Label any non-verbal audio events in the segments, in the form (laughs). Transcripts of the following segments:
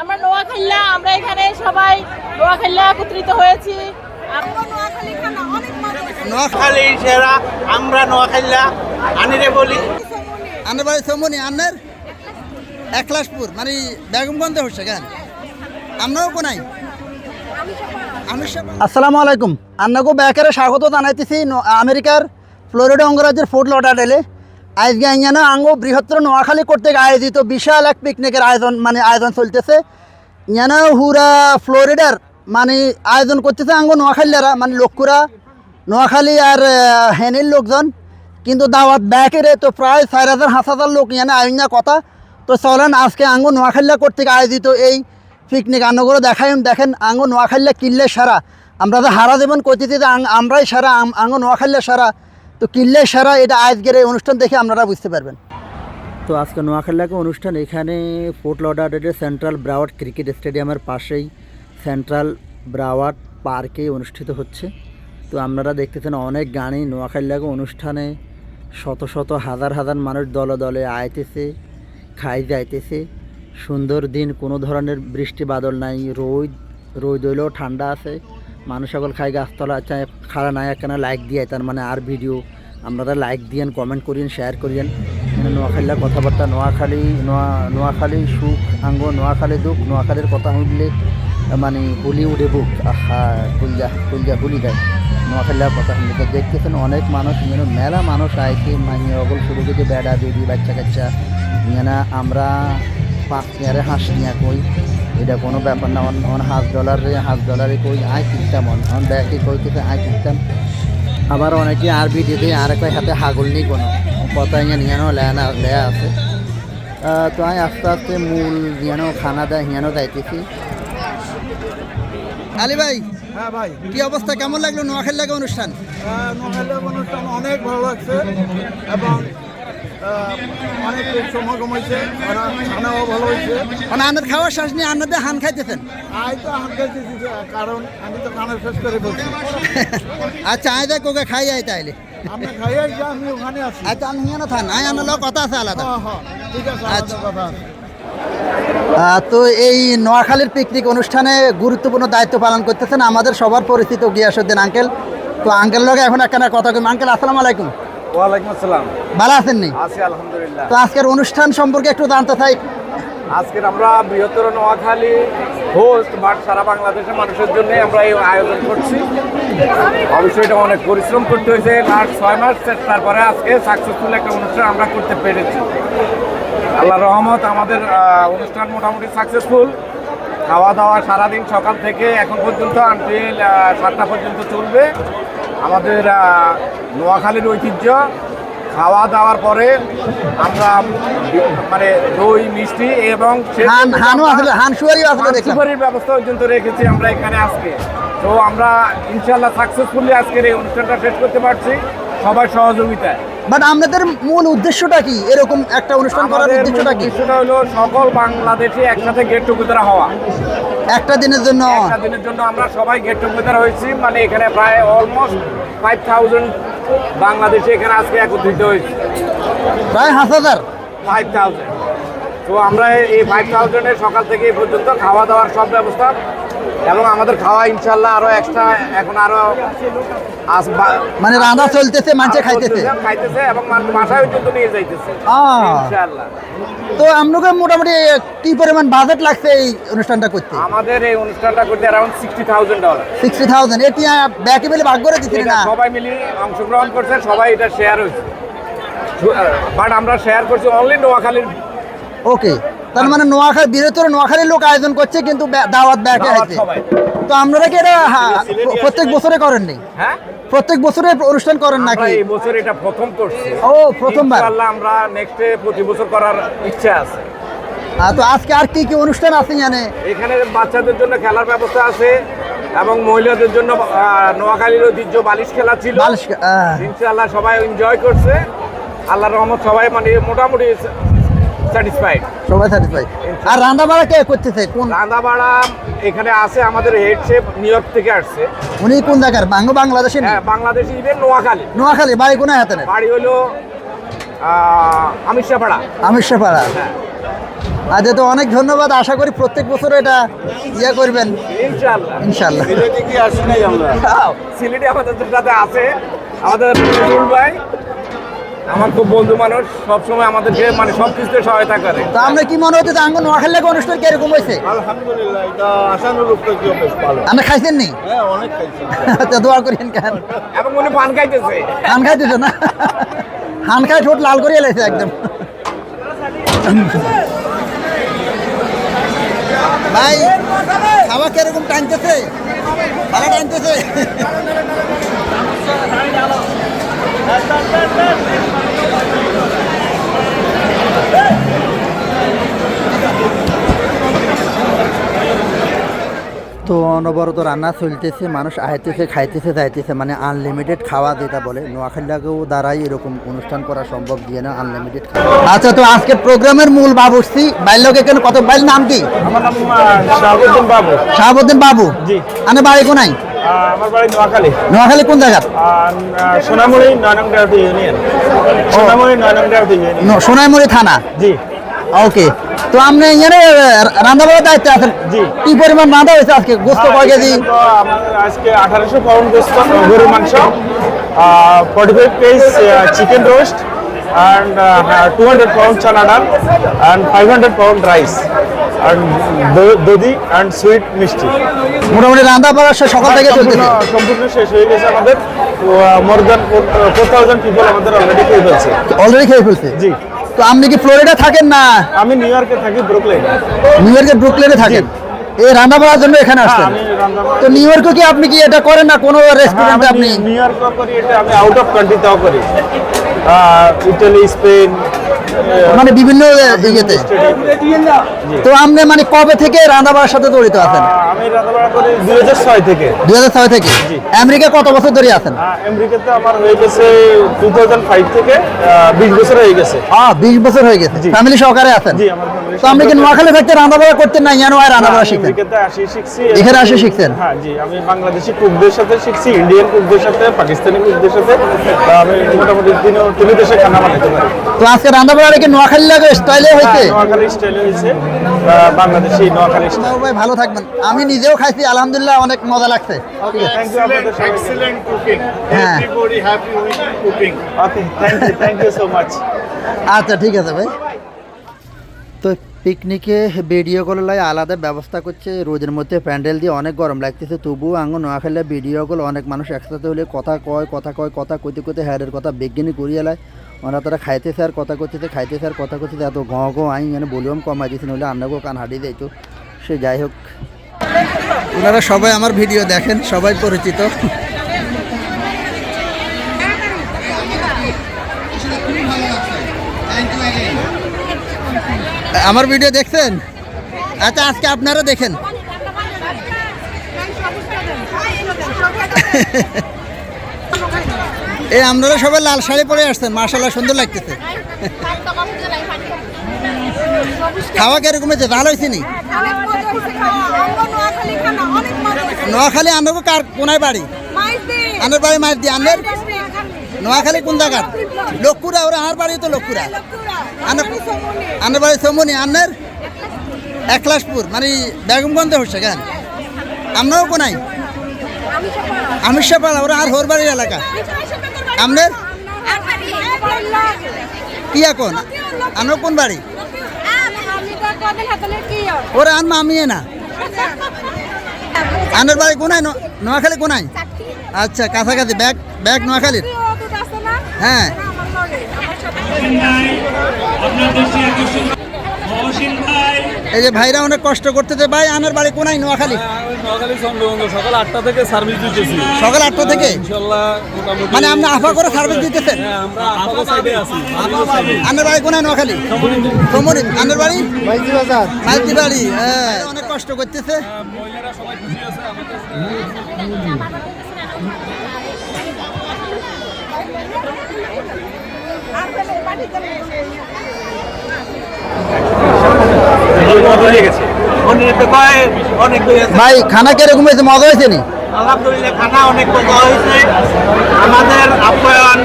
আমরা নোয়াখাইলা আমরা এখানে সবাই নোয়াখাইলা একত্রিত হয়েছি। নোয়াখালী খানা অনেক মজা নোয়াখালী সেরা আমরা নোয়াখাইলা আনিরে বলি। আন্নার বাড়ি সমনি আন্নার? একলাসপুর মানে বেগমগঞ্জ হচ্ছে কেন? আমরাও কোনাই আসসালামু আলাইকুম। আন্নাকে ব্যাকারে স্বাগত জানাইতেছি আমেরিকার ফ্লোরিডা অঙ্গরাজ্যের ফোর্ট লটাডেলে আজকে আইয়ানা আঙ্গো বৃহত্তর নোয়াখালী কর্তৃক আয়োজিত বিশাল এক পিকনিকের আয়োজন মানে আয়োজন চলতেছে। ইয়ানা হুরা ফ্লোরিডার মানে আয়োজন করতেছে আঙ্গো নোয়াখালীরা মানে লোকুরা। নোয়াখালী আর হেনির লোকজন। কিন্তু দাওয়াত ব্যাকেরে তো প্রায় চার হাজার সাত হাজার লোক ইয়ানে আইনা কথা। তো চলেন, আজকে আঙ্গো নোয়াখাল্লা কর্তৃক আয়োজিত এই পিকনিক আনগর দেখাই, দেখেন আঙ্গো নোয়াখাল্লা কিল্লে সারা। আমরা তো হারা দেবেন যে আমরাই সারা আঙ্গো নোয়াখাল্লা সারা। তো কিল্লে সারা এটা আজকের এই অনুষ্ঠান দেখে আপনারা বুঝতে পারবেন। তো আজকে নোয়াখালীকে অনুষ্ঠান, এখানে ফোর্ট লডারের সেন্ট্রাল ব্রাওয়ার্ড ক্রিকেট স্টেডিয়ামের পাশেই সেন্ট্রাল ব্রাওয়ার্ড পার্কে অনুষ্ঠিত হচ্ছে। তো আপনারা দেখতেছেন অনেক গাড়ি নোয়াখালীকে অনুষ্ঠানে শত শত, হাজার হাজার মানুষ দলে দলে আইতেছে, খাই যাইতেছে। সুন্দর দিন, কোনো ধরনের বৃষ্টি বাদল নাই, রোদ রোদ হইলেও ঠান্ডা আছে। মানুষ সকল খাই গাছতলা চায় খাড়া নাই একখানা লাইক দিয়ে, তার মানে আর ভিডিও আপনারা লাইক দিয়েন কমেন্ট করিয়েন শেয়ার করিয়েন। মানে নোয়াখালীর কথাবার্তা, নোয়াখালী, নোয়া, নোয়াখালী সুখ, আঙ্গ, নোয়াখালী দুঃখ, নোয়াখালীর কথা শুনলে মানে হুলি উঠে বুক কুলজা কুলজা হুলি দেয় নোয়াখালীর কথা শুনলে তো দেখতেছেন অনেক মানুষ, যেন মেলা মানুষ আইছে মানে অগল শুরু থেকে বেড়া বেবি বাচ্চা কাচ্চা না আমরা পাঁচ পেয়ারে হাঁস কই এটা কোনো ব্যাপার না অন হাঁস ডলারে হাঁস ডলারে কই আয় কিনতাম অন ব্যাগে কইতেছে আয় কিনতাম। আবার অনেকে আরবি দিতে আর কয় হাতে হাগল নেই কোনো। কথা ইয়ে নিয়ানো লেনা লেয়া আছে। তো আমি আস্তে আস্তে মূল ইয়ানো খানা দেয় হিয়ানো যাইতেছি। আলী ভাই হ্যাঁ ভাই। কি অবস্থা? কেমন লাগল? নোয়াখালী লাগে অনুষ্ঠান? আহ, নোয়াখালীর অনুষ্ঠান অনেক ভালো লাগছে। এবং অনেক সমাগম হয়েছে খানাও ভালো হয়েছে। মানে আনার নিয়ে আনাদের হান খাইতেছেন? আই তো হাত খাইতেছি কারণ আমি তো খানা শেষ করে বলছি (laughs) আচ্ছা আয় দেখ ওকে খাই আয় তাইলে। আমি ওখানে আছি। আচ্ছা আমি হিয়ানো থান আয় আনার লোক কথা আছে আলাদা। হ্যাঁ হ্যাঁ ঠিক আছে আচ্ছা। কথা তো এই নোয়াখালীর পিকনিক অনুষ্ঠানে গুরুত্বপূর্ণ দায়িত্ব পালন করতেছেন আমাদের সবার পরিচিত গিয়াসুদ্দিন আঙ্কেল। তো আঙ্কেল লগে এখন একখানা কথা আঙ্কেল আসসালামু আলাইকুম। ওয়ালাইকুম আসসালাম। ভালো আছেন নি? আছি আলহামদুলিল্লাহ। তো আজকের অনুষ্ঠান সম্পর্কে একটু জানতে চাই। আজকের আমরা বৃহত্তর নোয়াখালী হোস্ট বাট সারা বাংলাদেশের মানুষের জন্য আমরা এই আয়োজন করছি। অবশ্যই এটা অনেক পরিশ্রম করতে হয়েছে। লাস্ট ছয় মাস তারপরে আজকে সাকসেসফুল একটা অনুষ্ঠান আমরা করতে পেরেছি। আল্লাহ রহমত আমাদের অনুষ্ঠান মোটামুটি সাকসেসফুল খাওয়া দাওয়া সারাদিন সকাল থেকে এখন পর্যন্ত আনটিল সাতটা পর্যন্ত চলবে। আমাদের নোয়াখালীর ঐতিহ্য খাওয়া দাওয়ার পরে আমরা মানে দই মিষ্টি এবং সুপারির ব্যবস্থা পর্যন্ত রেখেছি আমরা এখানে আজকে। তো আমরা ইনশাল্লাহ সাকসেসফুলি আজকের এই অনুষ্ঠানটা শেষ করতে পারছি সবার সহযোগিতায়। বাট আপনাদের মূল উদ্দেশ্যটা কি? এরকম একটা অনুষ্ঠান করার আমাদের উদ্দেশ্যটা কি? উদ্দেশ্যটা হলো সকল বাংলাদেশে একসাথে গেট টুগেদার হওয়া। একটা দিনের জন্য। একটা দিনের জন্য আমরা সবাই গেট টুগেদার হয়েছি মানে এখানে প্রায় অলমোস্ট ফাইভ থাউজেন্ড বাংলাদেশে এখানে আজকে একত্রিত হয়েছে। প্রায় হাজার হাজার। ফাইভ থাউজেন্ড তো আমরা এই ফাইভ থাউজেন্ডের সকাল থেকে এই পর্যন্ত খাওয়া দাওয়ার সব ব্যবস্থা এবং আমাদের খাওয়া ইনশাল্লাহ আরও এক্সট্রা এখন আরও মানে রান্না চলতেছে মানুষে খাইতেছে। খাইতেছে এবং বাসায় পর্যন্ত নিয়ে যাইতেছে। তো আপনাকে মোটামুটি কি পরিমাণ বাজেট লাগছে এই অনুষ্ঠানটা করতে? আমাদের এই অনুষ্ঠানটা করতে around sixty thousand dollar sixty thousand এটি ব্যাকে মিলে ভাগ করে দিচ্ছেন না? সবাই মিলে অংশগ্রহণ করছে সবাই এটা শেয়ার হয়েছে। বাট আমরা শেয়ার করছি অনলি নোয়াখালীর ওকে তার মানে নোয়াখালী বৃহত্তর নোয়াখালীর লোক আয়োজন করছে কিন্তু দাওয়াত ব্যাকে আছে তো আপনারা কি এটা প্রত্যেক বছরে করেননি? হ্যাঁ? প্রত্যেক বছরে অনুষ্ঠান করেন নাকি? এই বছর এটা প্রথম করছি। ও প্রথমবার? ইনশাআল্লাহ আমরা নেক্সটে প্রতি বছর করার ইচ্ছা আছে। তো আজকে আর কি কি অনুষ্ঠান আছে জানে এখানে বাচ্চাদের জন্য খেলার ব্যবস্থা আছে এবং মহিলাদের জন্য নোয়াখালীর ঐতিহ্য বালিশ খেলা ছিল। ইনশাআল্লাহ সবাই এনজয় করছে। আল্লাহর রহমত সবাই মানে মোটামুটি স্যাটিসফাইড সবাই স্যাটিসফাই আর রান্না বাড়া কে করতেছে? কোন রান্দাবাড়া এখানে আছে আমাদের হেড শেফ নিউ ইয়র্ক থেকে আসছে। উনি কোন জায়গার? বাংল বাংলাদেশে হ্যাঁ বাংলাদেশ ইভেন নোয়াখালী। নোয়াখালী বাড়ি কোন হাতে বাড়ি হলো আমির শাহপাড়া হ্যাঁ। আচ্ছা তো অনেক ধন্যবাদ। আশা করি প্রত্যেক বছর এটা ইয়ে করবেন। ইনশাআল্লাহ। ইনশাল্লাহ সিলেটে কি আসি নাই আমরা? (laughs) সিলেটে আমাদের সাথে আছে। আমাদের রুল ভাই আমার খুব বন্ধু মানুষ সবসময় আমাদেরকে মানে সব কিছুতে সহায়তা করে। তো আমরা কি মনে হচ্ছে আঙ্গ নোয়াখালী লেগে অনুষ্ঠান কীরকম হয়েছে? আলহামদুলিল্লাহ এটা আশানুরূপ তো বেশ ভালো। আমরা খাইছেন নি? হ্যাঁ অনেক খাইছি। আচ্ছা দোয়া করেন কেন? এবং উনি পান খাইতেছে। হান খাইতেছে না? হান খাই ঠোঁট লাল করিয়ে লাইছে একদম। ভাই খাওয়া কীরকম টানতেছে? ভালো টানতেছে? অনবরত রান্না চলতেছে মানুষ আইতেছে খাইতেছে যাইতেছে মানে আনলিমিটেড খাওয়া যেটা বলে নোয়াখালীকেও দ্বারাই এরকম অনুষ্ঠান করা সম্ভব দিয়ে না আনলিমিটেড আচ্ছা তো আজকে প্রোগ্রামের মূল বাবুর্চি বাইর এখানে কত বাইল নাম কি? আমার নাম শাহাবুদ্দিন বাবু। শাহাবুদ্দিন বাবু? জি। আনে বাড়ি কোনাই আমার বাড়ি নোয়াখালী। নোয়াখালী কোন জায়গা? সোনামুড়ি ইউনিয়ন। ইউনিয়ন। থানা? জি। ওকে তো আপনি এখানে রান্না বাড়ার দায়িত্বে আছেন। জি। কি পরিমাণ রান্না হয়েছে আজকে? গোস্ত কয় কেজি? আজকে আঠারোশো পাউন্ড গোস্ত গরুর মাংস forty five piece chicken roast and uh, 200 pound chana dal and 500 pound rice and do- dodi and sweet মিষ্টি মোটামুটি রান্না বাড়া সে সকাল থেকে চলতেছে। সম্পূর্ণ সম্পূর্ণ শেষ হয়ে গেছে আমাদের। More than four thousand people আমাদের অলরেডি খেয়ে ফেলছে। অলরেডি খেয়ে ফেলছে? জি। তো আপনি কি ফ্লোরিডা থাকেন না? আমি নিউ ইয়র্কে থাকি ব্রুকলেন। নিউ ইয়র্কের ব্রুকলেনে থাকেন? এই রান্না বাড়ার জন্য এখানে আসছেন? তো নিউ ইয়র্কে কি আপনি কি এটা করেন না কোনো রেস্টুরেন্টে আপনি? নিউ ইয়র্কে করি এটা আমি আউট অফ কান্ট্রিতেও করি। ইটালি স্পেন মানে বিভিন্ন ইয়েতে। তো আপনি মানে কবে থেকে রান্না বাড়ার সাথে জড়িত আছেন? আমি রান্নাবাড়া করি দুই হাজার ছয় থেকে। দুই হাজার ছয় থেকে? আমেরিকা কত বছর ধরে আছেন? আমেরিকাতে আমার হয়ে গেছে টু থাউজেন্ড ফাইভ থেকে বিশ বছর হয়ে গেছে। হ্যাঁ বিশ বছর হয়ে গেছে। ফ্যামিলি সহকারে আছেন? জি আমার তো আপনি কি নোয়াখালী থাকতে রান্না করতেন না ইয়ানো আর শিখতেন? এখানে আসে শিখছেন? হ্যাঁ জি আমি বাংলাদেশি কুকদের সাথে শিখছি ইন্ডিয়ান কুকদের সাথে পাকিস্তানি কুকদের সাথে। তা আমি মোটামুটি তিন তিন দেশে খানা বানাতে পারি। তো আজকে রান্না কি নোয়াখালী লাগে স্টাইলে হয়েছে হ্যাঁ, নোয়াখালী স্টাইলে হয়েছে আহ, বাংলাদেশি নোয়াখালী স্টাইল ভাই ভালো থাকবেন। আমি নিজেও খাইছি আলহামদুলিল্লাহ অনেক মজা লাগছে। আছে? থ্যাংক ইউ আপনাদের এক্সিলেন্ট কুকিং হ্যাঁ। Everybody happy with cooking okay thank you thank you so much আচ্ছা ঠিক আছে ভাই। তো পিকনিকে ভিডিও কল লাই আলাদা ব্যবস্থা করছে রোদের মধ্যে প্যান্ডেল দিয়ে অনেক গরম লাগতেছে। তবুও আঙ্গ নোয়াখালী ভিডিও কল অনেক মানুষ একসাথে হলে কথা কয় কথা কয় কথা কইতে কইতে হ্যারের কথা বিজ্ঞানী করিয়ে লায় ওরা তারা খাইতেছে আর কথা করতেছে খাইতেছে আর কথা করতেছে এত ঘ ঘ আই মানে ভলিউম কমাই দিয়েছে নইলে আন্নাগো কান হারিয়ে যাইতো। সে যাই হোক। ওনারা সবাই আমার ভিডিও দেখেন সবাই পরিচিত। আমার ভিডিও দেখছেন? আচ্ছা আজকে আপনারা দেখেন। (laughs) (laughs) এই আপনারা সবাই লাল শাড়ি পরে আসছেন মার্শাল্লাহ সুন্দর লাগতেছে। খাওয়া কীরকম হয়েছে? ভালো হয়েছে নি? নোয়াখালী আনব কার, কোনায় বাড়ি? আনের বাড়ি মার দিয়ে আনের নোয়াখালী কোন জায়গার? লক্ষুরা ওরা আমার বাড়ি তো লক্ষুরা আনের বাড়ি সমনি আনের একলাসপুর মানে বেগমগঞ্জে হচ্ছে কেন? আমরাও কোনাই আমির সাপাড়া ওরা আর হোর বাড়ির এলাকা। আপনার কি এখন? আনো কোন বাড়ি? ওরা আনমা আমিয়ে না। আনের বাড়ি কোনায়? ন- নোয়াখালী কোনায়? আচ্ছা কাছাকাছি। ব্যাগ ব্যাগ নোয়াখালীর? হ্যাঁ। এই যে ভাইরা অনেক কষ্ট করতেছে। ভাই আনার বাড়ি কোনায়? নোয়াখালী? নোয়াখালী চন্দ্রবন্ধ সকাল আটটা থেকে সার্ভিস দিতেছি। সকাল আটটা থেকে? মানে আপনি আফা করে সার্ভিস দিতেছেন? হ্যাঁ, আমরা। আনার বাড়ি কোনায়? নোয়াখালী? সমরিত আনার বাড়ি? মাইতি বাড়ি। হ্যাঁ অনেক কষ্ট করতেছে। মহিলারা সবাই খুশি আছে আমাদের হয়ে গেছে অনেক কয় অনেক হয়েছে ভাই খানা কীরকম হয়েছে? মজা হয়েছে নি? আলহামদুলিল্লাহ খানা অনেক মজা হয়েছে। আমাদের আপ্যায়ন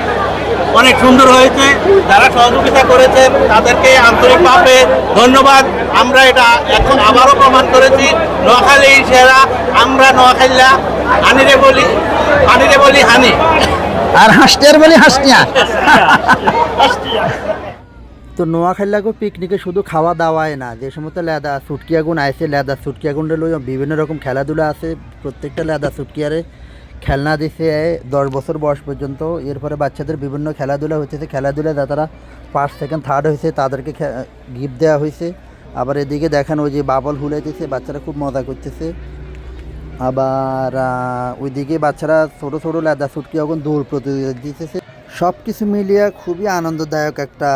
অনেক সুন্দর হয়েছে। যারা সহযোগিতা করেছে তাদেরকে আন্তরিকভাবে ধন্যবাদ। আমরা এটা এখন আবারও প্রমাণ করেছি। নোয়াখালী সেরা আমরা নোয়াখালীরা হানিরে বলি হানিরে বলি হানি। আর হাসটিয়ার বলি হাসটিয়া। (laughs) তো নোয়াখালীগো পিকনিকে শুধু খাওয়া দাওয়ায় না, যে সমস্ত লেদা সুটকি আগুন আছে লেদা সুটকি আগুনটা লই বিভিন্ন রকম খেলাধুলা আছে, প্রত্যেকটা লেদা সুটকিয়ারে খেলনা দিছে, দশ বছর বয়স পর্যন্ত। এরপরে বাচ্চাদের বিভিন্ন খেলাধুলা হচ্ছে খেলাধুলা যারা ফার্স্ট সেকেন্ড থার্ড হয়েছে তাদেরকে গিফট দেওয়া হয়েছে আবার এদিকে দেখেন ওই যে বাবল হুলাইতেছে, বাচ্চারা খুব মজা করতেছে। আবার ওইদিকে বাচ্চারা ছোটো ছোটো লেদা সুটকি এখন দৌড় প্রতিযোগিতা দিতেছে। সব কিছু মিলিয়ে খুবই আনন্দদায়ক একটা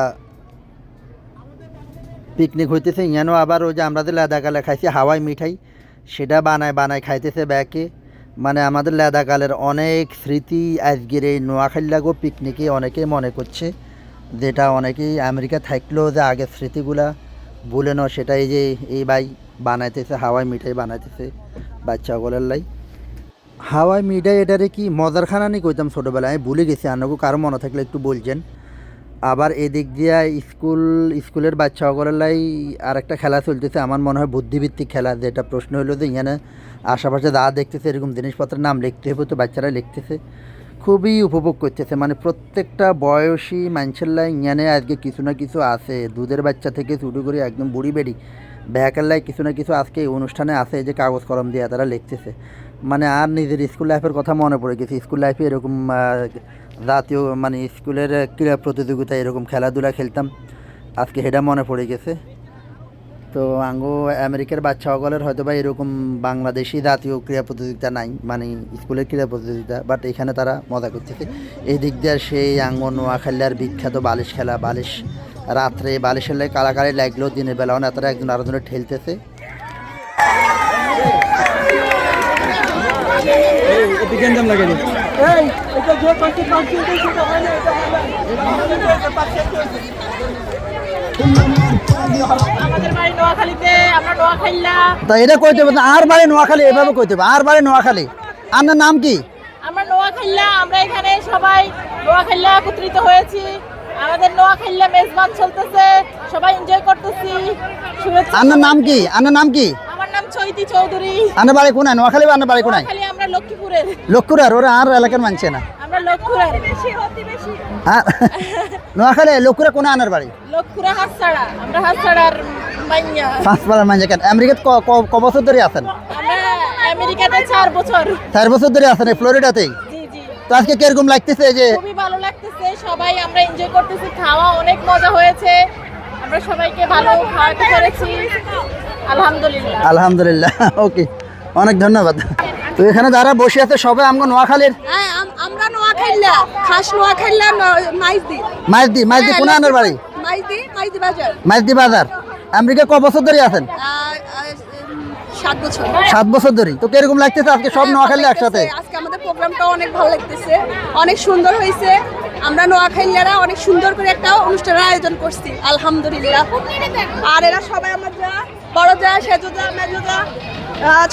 পিকনিক হইতেছে ইয়ানো আবার ওই যে আমরা যে লেদাকালে খাইছি হাওয়াই মিঠাই, সেটা বানায় বানায় খাইতেছে ব্যাকে। মানে আমাদের লেদাকালের অনেক স্মৃতি আজকের এই নোয়াখালীগো পিকনিকে অনেকেই মনে করছে, যেটা অনেকেই আমেরিকা থাকলেও যে আগের স্মৃতিগুলা ভুলে ন সেটা এই যে এই ভাই বানাইতেছে, হাওয়াই মিঠাই বানাইতেছে বাচ্চাগুলোর লাই। হাওয়াই মিঠাই এটারে কি মজার খানা নি কইতাম ছোটোবেলায়? আমি ভুলে গেছি আপনাকে কারও মনে থাকলে একটু বলছেন। আবার এদিক দিয়ে স্কুল, স্কুলের বাচ্চাগুলোর লাই আর একটা খেলা চলতেছে। আমার মনে হয় বুদ্ধিভিত্তিক খেলা, যেটা প্রশ্ন হলো যে এখানে আশেপাশে যা দেখতেছে, এরকম জিনিসপত্রের নাম লিখতে হবে তো বাচ্চারা লিখতেছে। খুবই উপভোগ করতেছে মানে প্রত্যেকটা বয়সী মানুষের লাই ইয়ানে আজকে কিছু না কিছু আছে। দুধের বাচ্চা থেকে শুরু করে একদম বুড়ি বেড়ি, ব্যাকের লাই কিছু না কিছু আজকে এই অনুষ্ঠানে আছে যে কাগজ কলম দিয়ে তারা লিখতেছে। মানে আর নিজের স্কুল লাইফের কথা মনে পড়ে গেছে। স্কুল লাইফে এরকম জাতীয় মানে স্কুলের ক্রীড়া প্রতিযোগিতা এরকম খেলাধুলা খেলতাম। আজকে সেটা মনে পড়ে গেছে। তো আঙ্গো আমেরিকার বাচ্চা সকলের হয়তো বা এরকম বাংলাদেশি জাতীয় ক্রীড়া প্রতিযোগিতা নাই মানে স্কুলের ক্রীড়া প্রতিযোগিতা বাট এখানে তারা মজা করতেছে। এই দিক দিয়ে সেই আঙ্গ নোয়াখালীর বিখ্যাত বালিশ খেলা, বালিশ রাত্রে, বালিশের লাই কালাকালি লাগল, দিনের বেলা অনেক তারা একজন আরেকজনের ঠেলতেছে। আমাদের বাড়ি নোয়াখালীতে আমরা নোয়াখাইলা তা এটা কইতে হবে না, আর বাড়ি নোয়াখালী এভাবে কইতে হবে আর বাড়ি নোয়াখালী। আপনার নাম কি? আমরা নোয়াখাইলা আমরা এখানে সবাই নোয়াখাইলা একত্রিত হয়েছি। আমাদের নোয়াখাইলা মেজবান চলতেছে সবাই এনজয় করতেছি। আপনার নাম কি? আপনার নাম কি? নাম চৈতি চৌধুরী। বাড়ি কোনায়? নোয়াখালী বা বাড়ি কোনায়? নোয়াখালী আমরা লক্ষ্মীপুরের। লক্ষ্মীর আর ওরা আর এলাকার মানছে না আমরা লক্ষ্মীপুরের। বেশি অতি বেশি হ্যাঁ। (laughs) নোয়াখালী কোনা আনার বাড়ি লক্ষ্মীপুরা হাতছাড়া। আমরা হাতছাড়ার মাইয়া। পাঁচপাড়ার মানছে কেন? আমেরিকাত ক- বছর ধরে আছেন? আমরা আমেরিকাতে চার বছর। চার বছর ধরে আছেন ফ্লোরিডাতেই? তো আজকে কীরকম লাগতেছে যে খুবই ভালো লাগতেছে। সবাই আমরা এনজয় করতেছি। খাওয়া অনেক মজা হয়েছে। আমরা সবাইকে ভালো খাওয়াতে পেরেছি আলহামদুলিল্লাহ। আলহামদুলিল্লাহ (laughs) ওকে অনেক ধন্যবাদ। তো এখানে যারা বসে আছে সবাই আমগো নোয়াখালীর? হ্যাঁ আমরা নোয়াখাইলা খাস নোয়াখাইলা মাইজদি। মাইজদি মাইজদি কোনা আনার বাড়ি? মাইজদি মাইজদি বাজার। মাইজদি বাজার। আমেরিকা ক বছর ধরে আছেন? আহ, আহ, উম, সাত বছর ধরে। তো কীরকম লাগতেছে আজকে সব হ্যাঁ, নোয়াখালী একসাথে? আজকে আমাদের প্রোগ্রামটা অনেক ভালো লাগতেছে। অনেক সুন্দর হয়েছে। আমরা নোয়াখাইলারা অনেক সুন্দর করে একটা অনুষ্ঠানের আয়োজন করছি আলহামদুলিল্লাহ। আর এরা সবাই আমার যা বড় যা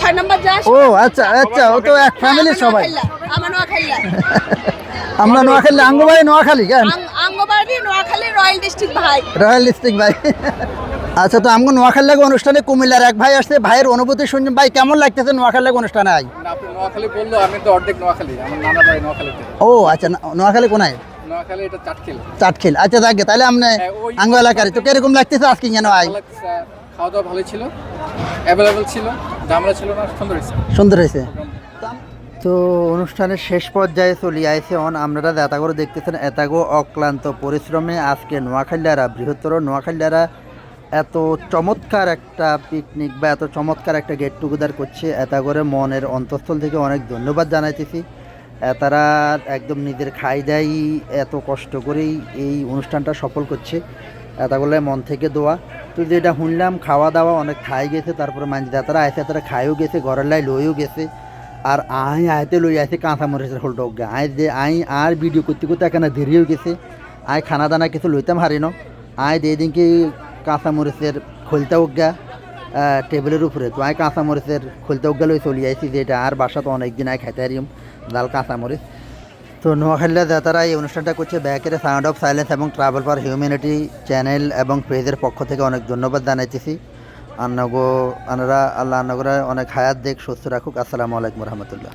ছয় নম্বর যা ও আচ্ছা আচ্ছা ও তো এক ফ্যামিলির সবাই। আমার নোয়াখালী (laughs) আঙ্গবাড়ি নোয়াখালী কেন? আঙ্গবাড়ি নোয়াখালী রয়্যাল ডিস্ট্রিক্ট ভাই। রয়্যাল ডিস্ট্রিক্ট ভাই। (laughs) আচ্ছা তো আমগো নোয়াখালী লাগো অনুষ্ঠানে কুমিল্লার এক ভাই আসছে। ভাইয়ের অনুভূতি শুনছেন। ভাই কেমন লাগতেছে নোয়াখালী লাগো অনুষ্ঠানে আই নোয়াখালী বলল আমি তো অর্ধেক নোয়াখালী। আমার নানা বাড়ি নোয়াখালীতে। ও আচ্ছা নোয়াখালী কোনায়? নোয়াখালী এটা চাটখিল। চাটখিল। আচ্ছা যাকে তাহলে আপনি হ্যাঁ, আঙ্গ এলাকার তো কীরকম লাগতেছে আজকে কেন আই লাগতেছে। খাওয়া দাওয়া ভালোই ছিল। অ্যাভেলেবেল ছিল দামরা ছিল না সুন্দর হয়েছে। সুন্দর হয়েছে। তো অনুষ্ঠানের শেষ পর্যায়ে চলে আইছে অন আপনারা এতা করে দেখতেছেন এতাগো অক্লান্ত পরিশ্রমে আজকে নোয়াখালীরা বৃহত্তর নোয়াখালীরা এত চমৎকার একটা পিকনিক বা এত চমৎকার একটা গেট টুগেদার করছে এতা করে মনের অন্তঃস্থল থেকে অনেক ধন্যবাদ জানাইতেছি। তারা একদম নিজের খাই দেয় এত কষ্ট করেই এই অনুষ্ঠানটা সফল করছে। এতাগুলো মন থেকে দোয়া। তো যেটা শুনলাম, খাওয়া দাওয়া অনেক খাই গেছে, তারপরে মাঝে তারা আইসে তারা খাইও গেছে, ঘরের লাই লইও গেছে। আর আই আইতে লই আইছে কাঁচা মরিচের হোলটা অজ্ঞা আই যে, আই আর ভিডিও করতে করতে এখানে দেরিও গেছে। আই খানা দানা কিছু লইতাম হারি ন আই দিয়ে দিনকে কাঁচা মরিচের খোলতা অজ্ঞা টেবিলের উপরে। তো মরিচের খোলতা অজ্ঞা লই চলি আইছি যে এটা আর বাসা তো অনেক দিন আই খাইতে হারিম ডাল কাঁচা মরিচ। তো নোয়াখালীরা দাতারা এই অনুষ্ঠানটা করছে ব্যাকের সাউন্ড অফ সাইলেন্স এবং ট্রাভেল ফর হিউম্যানিটি চ্যানেল এবং পেজের পক্ষ থেকে অনেক ধন্যবাদ জানাইতেছি। আন্নগো আনারা আল্লাহ আন্নগরা অনেক হায়াত দেখ, সুস্থ রাখুক। আসসালামু আলাইকুম রহমতুল্লাহ।